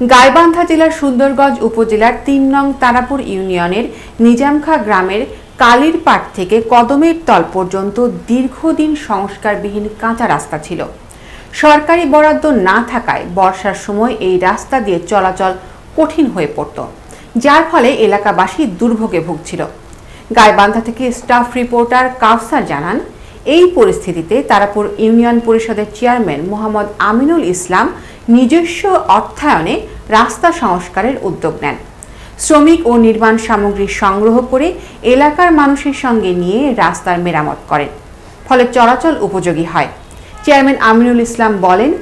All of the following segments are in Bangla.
গাইবান্ধা জেলার সুন্দরগঞ্জ উপজেলার তিন নং তারাপুর ইউনিয়নের নিজামখা গ্রামের কালীর পাট থেকে কদমের তল পর্যন্ত দীর্ঘদিন সংস্কারবিহীন কাঁচা রাস্তা ছিল। সরকারি বরাদ্দ না থাকায় বর্ষার সময় এই রাস্তা দিয়ে চলাচল কঠিন হয়ে পড়ত, যার ফলে এলাকাবাসী দুর্ভোগে ভুগছিল। গাইবান্ধা থেকে স্টাফ রিপোর্টার কাউসার জানান এই পরিস্থিতিতে তারাপুর ইউনিয়ন পরিষদের চেয়ারম্যান মোহাম্মদ আমিনুল ইসলাম নিজস্ব অর্থায়নে রাস্তা সংস্কারের উদ্যোগ নেন। শ্রমিক ও নির্মাণ সামগ্রী সংগ্রহ করে এলাকার মানুষের সঙ্গে নিয়ে রাস্তার মেরামত করেন, ফলে চলাচল উপযোগী হয়। চেয়ারম্যান আমিনুল ইসলাম বলেন,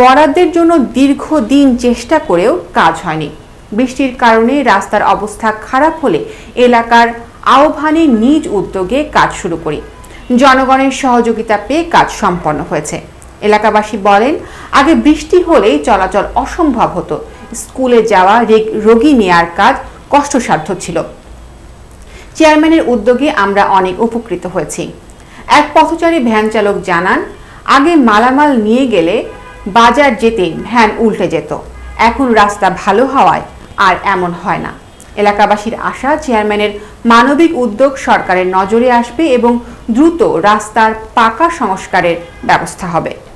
বরাদ্দের জন্য দীর্ঘদিন চেষ্টা করেও কাজ হয়নি। বৃষ্টির কারণে রাস্তার অবস্থা খারাপ হলে এলাকার আহ্বানে নিজ উদ্যোগে কাজ শুরু করি। জনগণের সহযোগিতা পেয়ে কাজ সম্পন্ন হয়েছে। এলাকাবাসী বলেন, আগে বৃষ্টি হলেই চলাচল অসম্ভব হতো। স্কুলে যাওয়া রোগী নেয়ার কাজ কষ্টসাধ্য ছিল। চেয়ারম্যানের উদ্যোগে আমরা অনেক উপকৃত হয়েছি। এক পথচারী ভ্যান চালক জানান, আগে মালামাল নিয়ে গেলে বাজার যেতে ভ্যান উল্টে যেত। এখন রাস্তা ভালো হওয়ায় আর এমন হয় না। এলাকাবাসীর আশা, চেয়ারম্যানের মানবিক উদ্যোগ সরকারের নজরে আসবে এবং দ্রুত রাস্তার পাকা সংস্কারের ব্যবস্থা হবে।